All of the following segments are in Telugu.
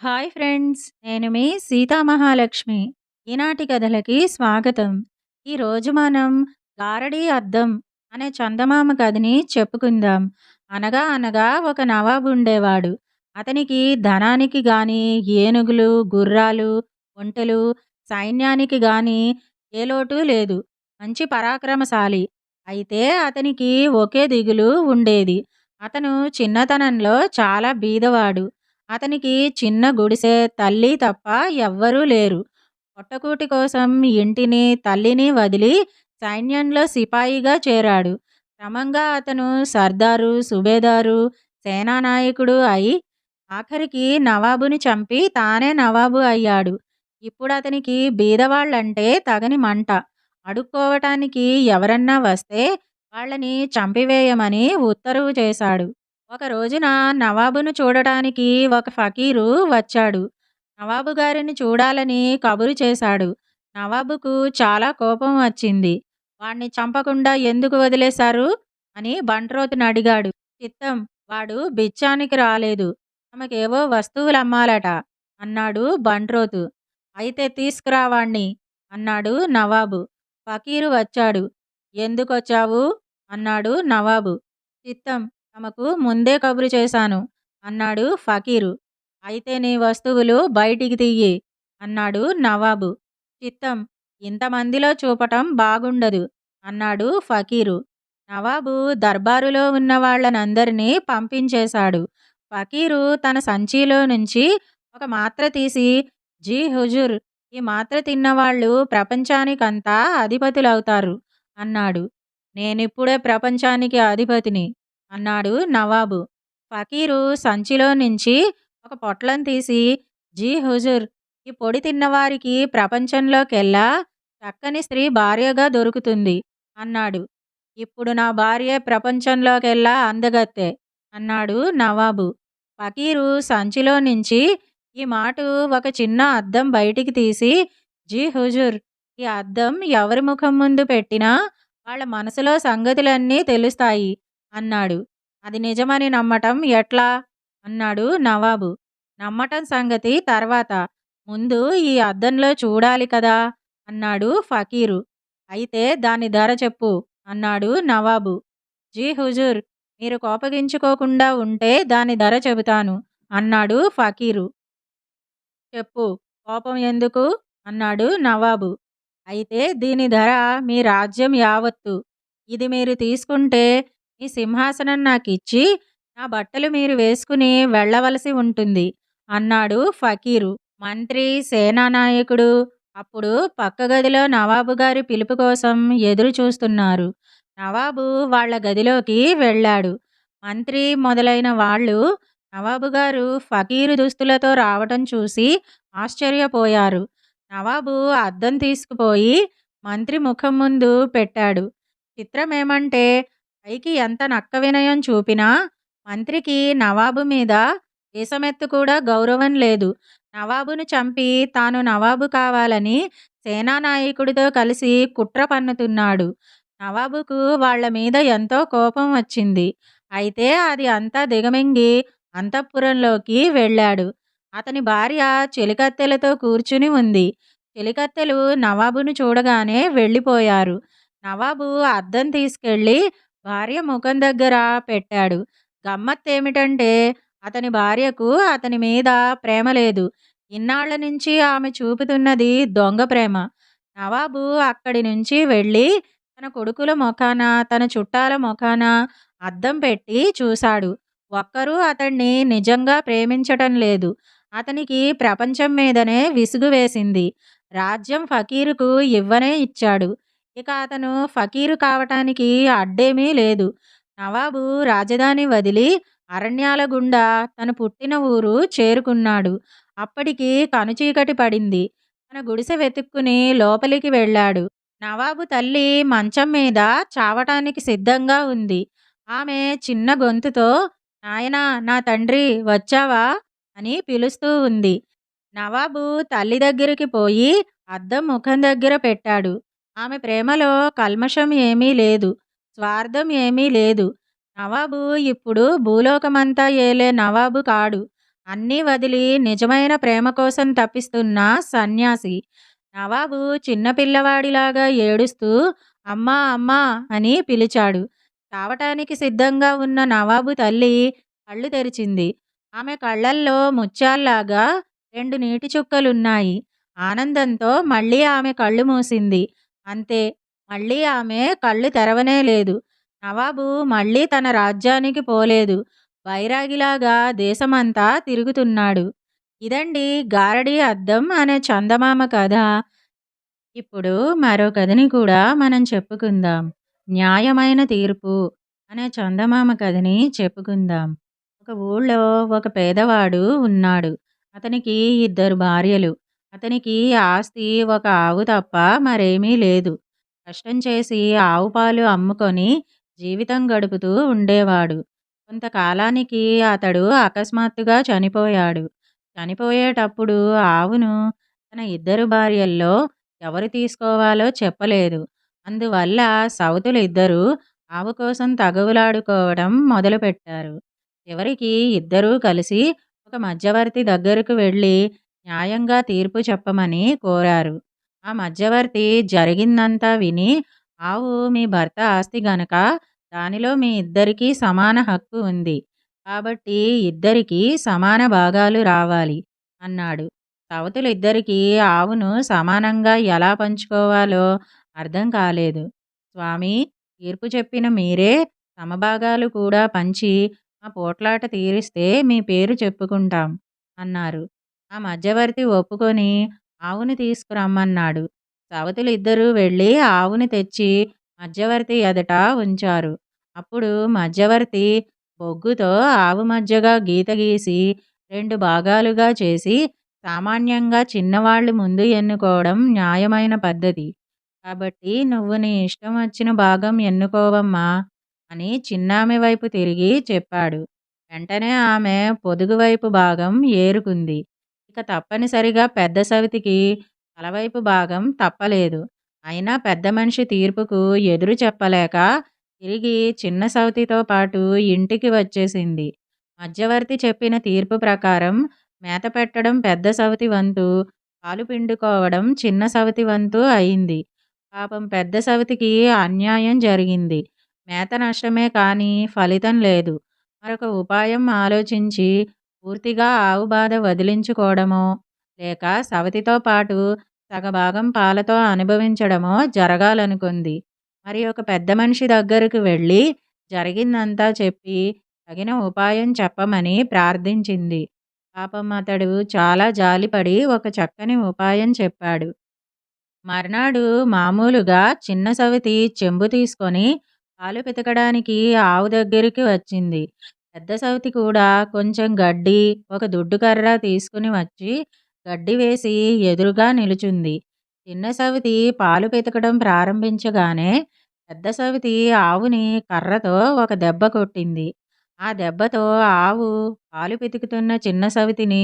హాయ్ ఫ్రెండ్స్ నేను మీ సీతామహాలక్ష్మి ఈనాటి కథలకి స్వాగతం. ఈరోజు మనం గారడీ అద్దం అనే చందమామ కథని చెప్పుకుందాం. అనగా అనగా ఒక నవాబు ఉండేవాడు. అతనికి ధనానికి గాని ఏనుగులు గుర్రాలు ఒంటెలు సైన్యానికి గాని ఏ లోటు లేదు. మంచి పరాక్రమశాలి. అయితే అతనికి ఒకే దిగులు ఉండేది. అతను చిన్నతనంలో చాలా బీదవాడు. అతనికి చిన్న గుడిసె తల్లి తప్ప ఎవ్వరూ లేరు. పొట్టకూటి కోసం ఇంటిని తల్లిని వదిలి సైన్యంలో సిపాయిగా చేరాడు. క్రమంగా అతను సర్దారు సుబేదారు సేనానాయకుడు అయి ఆఖరికి నవాబుని చంపి తానే నవాబు అయ్యాడు. ఇప్పుడు అతనికి బీదవాళ్ళంటే తగని మంట. అడుక్కోవటానికి ఎవరన్నా వస్తే వాళ్ళని చంపివేయమని ఉత్తర్వు చేశాడు. ఒక రోజున నవాబును చూడటానికి ఒక ఫకీరు వచ్చాడు. నవాబు గారిని చూడాలని కబురు చేశాడు. నవాబుకు చాలా కోపం వచ్చింది. వాణ్ణి చంపకుండా ఎందుకు వదిలేశారు? అని బంట్రోతుని అడిగాడు. చిత్తం వాడు బిచ్చానికి రాలేదు. తమకేవో వస్తువులు అమ్మాలట అన్నాడు బంట్రోతు. అయితే తీసుకురావాణ్ణి అన్నాడు నవాబు. ఫకీరు వచ్చాడు. ఎందుకొచ్చావు అన్నాడు నవాబు. చిత్తం తమకు ముందే కబురు చేశాను. అన్నాడు ఫకీరు. అయితే నీ వస్తువులు బయటికి తీయి అన్నాడు నవాబు. చిత్తం ఇంతమందిలో చూపటం బాగుండదు అన్నాడు ఫకీరు. నవాబు దర్బారులో ఉన్న వాళ్ళనందరినీ పంపించేశాడు. ఫకీరు తన సంచిలో నుంచి ఒక మాత్ర తీసి జీ హుజుర్ ఈ మాత్ర తిన్నవాళ్ళు ప్రపంచానికంతా అధిపతులవుతారు అన్నాడు. నేనిప్పుడే ప్రపంచానికి అధిపతిని. అన్నాడు నవాబు. ఫకీరు సంచిలో నుంచి ఒక పొట్లం తీసి జీ హుజూర్ ఈ పొడి తిన్నవారికి ప్రపంచంలోకెల్లా చక్కని స్త్రీ భార్యగా దొరుకుతుంది అన్నాడు. ఇప్పుడు నా భార్య ప్రపంచంలోకెల్లా అందగత్తే అన్నాడు నవాబు. ఫకీరు సంచిలో నుంచి ఈ మాట ఒక చిన్న అద్దం బయటికి తీసి జీ హుజూర్ ఈ అద్దం ఎవరి ముఖం ముందు పెట్టినా వాళ్ళ మనసులో సంగతులన్నీ తెలుస్తాయి. అన్నాడు. అది నిజమని నమ్మటం ఎట్లా? అన్నాడు నవాబు. నమ్మటం సంగతి తర్వాత. ముందు ఈ అద్దంలో చూడాలి కదా? అన్నాడు ఫకీరు. అయితే దాని ధర చెప్పు అన్నాడు నవాబు. జీ హుజూర్ మీరు కోపగించుకోకుండా ఉంటే దాని ధర చెబుతాను అన్నాడు ఫకీరు. చెప్పు కోపం ఎందుకు? అన్నాడు నవాబు. అయితే దీని ధర మీ రాజ్యం యావత్తు. ఇది మీరు తీసుకుంటే ఈ సింహాసనం నాకు ఇచ్చి నా బట్టలు మీరు వేసుకుని వెళ్ళవలసి ఉంటుంది. అన్నాడు ఫకీరు. మంత్రి సేనానాయకుడు అప్పుడు పక్క గదిలో నవాబు గారి పిలుపు కోసం ఎదురు చూస్తున్నారు. నవాబు వాళ్ళ గదిలోకి వెళ్ళాడు. మంత్రి మొదలైన వాళ్ళు నవాబు గారు ఫకీరు దుస్తులతో రావటం చూసి ఆశ్చర్యపోయారు. నవాబు అద్దం తీసుకుపోయి మంత్రి ముఖం ముందు పెట్టాడు. చిత్రమేమంటే పైకి ఎంత నక్క వినయం చూపినా మంత్రికి నవాబు మీద దేశమెత్తు కూడా గౌరవం లేదు. నవాబును చంపి తాను నవాబు కావాలని సేనానాయకుడితో కలిసి కుట్ర పన్నుతున్నాడు. నవాబుకు వాళ్ళ మీద ఎంతో కోపం వచ్చింది. అయితే అది అంతా దిగమింగి అంతఃపురంలోకి వెళ్ళాడు. అతని భార్య చెలికత్తెలతో కూర్చుని ఉంది. చెలికత్తెలు నవాబును చూడగానే వెళ్ళిపోయారు. నవాబు అద్దం తీసుకెళ్ళి భార్య ముఖం దగ్గర పెట్టాడు. గమ్మత్తేమిటంటే అతని భార్యకు అతని మీద ప్రేమ లేదు. ఇన్నాళ్ళ నుంచి ఆమె చూపుతున్నది దొంగ ప్రేమ. నవాబు అక్కడి నుంచి వెళ్ళి తన కొడుకుల ముఖాన తన చుట్టాల ముఖాన అద్దం పెట్టి చూశాడు. ఒక్కరూ అతన్ని నిజంగా ప్రేమించటం లేదు. అతనికి ప్రపంచం మీదనే విసుగు వేసింది. రాజ్యం ఫకీరుకు ఇవ్వనే ఇచ్చాడు. ఇక అతను ఫకీరు కావటానికి అడ్డేమీ లేదు. నవాబు రాజధాని వదిలి అరణ్యాల గుండా తను పుట్టిన ఊరు చేరుకున్నాడు. అప్పటికి కనుచీకటి పడింది. తన గుడిసె వెతుక్కుని లోపలికి వెళ్ళాడు. నవాబు తల్లి మంచం మీద చావటానికి సిద్ధంగా ఉంది. ఆమె చిన్న గొంతుతో నాయనా నా తండ్రి వచ్చావా? అని పిలుస్తూ ఉంది. నవాబు తల్లి దగ్గరికి పోయి అద్దం ముఖం దగ్గర పెట్టాడు. ఆమె ప్రేమలో కల్మషం ఏమీ లేదు స్వార్థం ఏమీ లేదు నవాబు ఇప్పుడు భూలోకమంతా ఏలే నవాబు కాడు అన్నీ వదిలి నిజమైన ప్రేమ కోసం తప్పిస్తున్న సన్యాసి. నవాబు చిన్నపిల్లవాడిలాగా ఏడుస్తూ అమ్మా! అమ్మా! అని పిలిచాడు. తావటానికి సిద్ధంగా ఉన్న నవాబు తల్లి కళ్ళు తెరిచింది. ఆమె కళ్ళల్లో ముత్యాల్లాగా రెండు నీటి చుక్కలున్నాయి. ఆనందంతో మళ్ళీ ఆమె కళ్ళు మూసింది. అంతే మళ్ళీ ఆమె కళ్ళు తెరవనే లేదు. నవాబు మళ్ళీ తన రాజ్యానికి పోలేదు. బైరాగిలాగా దేశమంతా తిరుగుతున్నాడు. ఇదండి గారడి అద్దం' అనే చందమామ కథ. ఇప్పుడు మరో కథని కూడా మనం చెప్పుకుందాం. 'న్యాయమైన తీర్పు' అనే చందమామ కథని చెప్పుకుందాం. ఒక ఊళ్ళో ఒక పేదవాడు ఉన్నాడు. అతనికి ఇద్దరు భార్యలు. అతనికి ఆస్తి ఒక ఆవు తప్ప మరేమీ లేదు. కష్టం చేసి ఆవు పాలు అమ్ముకొని జీవితం గడుపుతూ ఉండేవాడు. కొంతకాలానికి అతడు అకస్మాత్తుగా చనిపోయాడు. చనిపోయేటప్పుడు ఆవును తన ఇద్దరు భార్యల్లో ఎవరు తీసుకోవాలో చెప్పలేదు. అందువల్ల సవతులిద్దరూ ఆవు కోసం తగవులాడుకోవడం మొదలుపెట్టారు. చివరికి ఇద్దరూ కలిసి ఒక మధ్యవర్తి దగ్గరకు వెళ్ళి న్యాయంగా తీర్పు చెప్పమని కోరారు. ఆ మధ్యవర్తి జరిగిందంతా విని ఆవు మీ భర్త ఆస్తి గనక దానిలో మీ ఇద్దరికీ సమాన హక్కు ఉంది. కాబట్టి ఇద్దరికీ సమాన భాగాలు రావాలి అన్నాడు. సవతులిద్దరికీ ఆవును సమానంగా ఎలా పంచుకోవాలో అర్థం కాలేదు. స్వామీ! తీర్పు చెప్పిన మీరే సమభాగాలు కూడా పంచి మా పోట్లాట తీరిస్తే మీ పేరు చెప్పుకుంటాం అన్నారు. ఆ మధ్యవర్తి ఒప్పుకొని ఆవుని తీసుకురమ్మన్నాడు. సవతులిద్దరూ వెళ్ళి ఆవుని తెచ్చి మధ్యవర్తి ఎదుట ఉంచారు. అప్పుడు మధ్యవర్తి బొగ్గుతో ఆవు మధ్యగా గీత గీసి రెండు భాగాలుగా చేసి సామాన్యంగా చిన్నవాళ్ళు ముందు ఎన్నుకోవడం న్యాయమైన పద్ధతి. కాబట్టి నువ్వు నీ ఇష్టం వచ్చిన భాగం ఎన్నుకోవమ్మా అని చిన్నామె వైపు తిరిగి చెప్పాడు. వెంటనే ఆమె పొదుగు వైపు భాగం ఏరుకుంది. ఇక తప్పనిసరిగా పెద్ద సవితికి తలవైపు భాగం తప్పలేదు. అయినా పెద్ద మనిషి తీర్పుకు ఎదురు చెప్పలేక తిరిగి చిన్న సవతితో పాటు ఇంటికి వచ్చేసింది. మధ్యవర్తి చెప్పిన తీర్పు ప్రకారం మేత పెట్టడం పెద్ద సవతి వంతు, పాలు పిండుకోవడం చిన్న సవతి వంతు అయింది. పాపం పెద్ద సవతికి అన్యాయం జరిగింది. మేత నష్టమే కానీ ఫలితం లేదు. మరొక ఉపాయం ఆలోచించి పూర్తిగా ఆవు బాధ వదిలించుకోవడమో, లేక సవతితో పాటు సగభాగం పాలతో అనుభవించడమో జరగాలనుకుంది. మరి ఒక పెద్ద మనిషి దగ్గరకు వెళ్ళి జరిగిందంతా చెప్పి తగిన ఉపాయం చెప్పమని ప్రార్థించింది. పాపం అతడు చాలా జాలిపడి ఒక చక్కని ఉపాయం చెప్పాడు. మర్నాడు మామూలుగా చిన్న సవతి చెంబు తీసుకొని పాలు పితకడానికి ఆవు దగ్గరికి వచ్చింది. పెద్ద సవతి కూడా కొంచెం గడ్డి, ఒక దుడ్డుకర్ర తీసుకుని వచ్చి గడ్డి వేసి ఎదురుగా నిలుచుంది. చిన్న సవితి పాలు పితకడం ప్రారంభించగానే పెద్ద సవితి ఆవుని కర్రతో ఒక దెబ్బ కొట్టింది. ఆ దెబ్బతో ఆవు పాలు పితుకుతున్న చిన్న సవితిని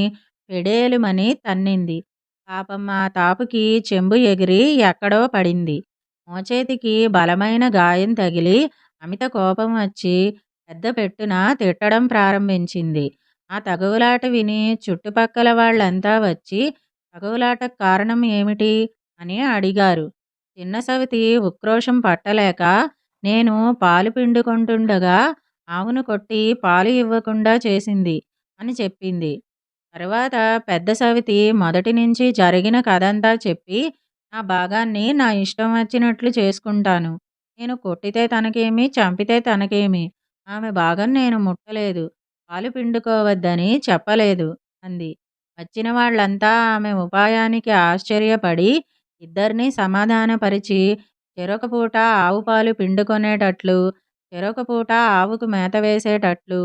పెడేలుమని తన్నింది. పాపం ఆ తాపుకి చెంబు ఎగిరి ఎక్కడో పడింది. మోచేతికి బలమైన గాయం తగిలి అమిత కోపం వచ్చి పెద్ద పెట్టున తిట్టడం ప్రారంభించింది. ఆ తగువులాట విని చుట్టుపక్కల వాళ్ళంతా వచ్చి తగువులాటకు కారణం ఏమిటి? అని అడిగారు. చిన్న సవతి ఉక్రోషం పట్టలేక నేను పాలు పిండుకుంటుండగా ఆవును కొట్టి పాలు ఇవ్వకుండా చేసింది అని చెప్పింది. తరువాత పెద్ద సవితి మొదటి నుంచి జరిగిన కథంతా చెప్పి నా భాగాన్ని నా ఇష్టం వచ్చినట్లు చేసుకుంటాను. నేను కొట్టితే తనకేమి, చంపితే తనకేమి. ఆమె భాగం నేను ముట్టలేదు. పాలు పిండుకోవద్దని చెప్పలేదు అంది. వచ్చిన వాళ్ళంతా ఆమె ఉపాయానికి ఆశ్చర్యపడి ఇద్దర్నీ సమాధానపరిచి చెరొకపూట ఆవు పాలు పిండుకొనేటట్లు, చెరొక పూట ఆవుకు మేత వేసేటట్లు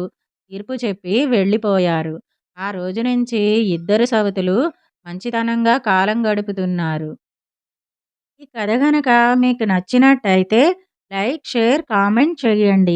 తీర్పు చెప్పి వెళ్ళిపోయారు. ఆ రోజు నుంచి ఇద్దరు సవతులు మంచితనంగా కాలం గడుపుతున్నారు. ఈ కథ గనక మీకు నచ్చినట్టయితే లైక్, షేర్, కామెంట్ చేయండి.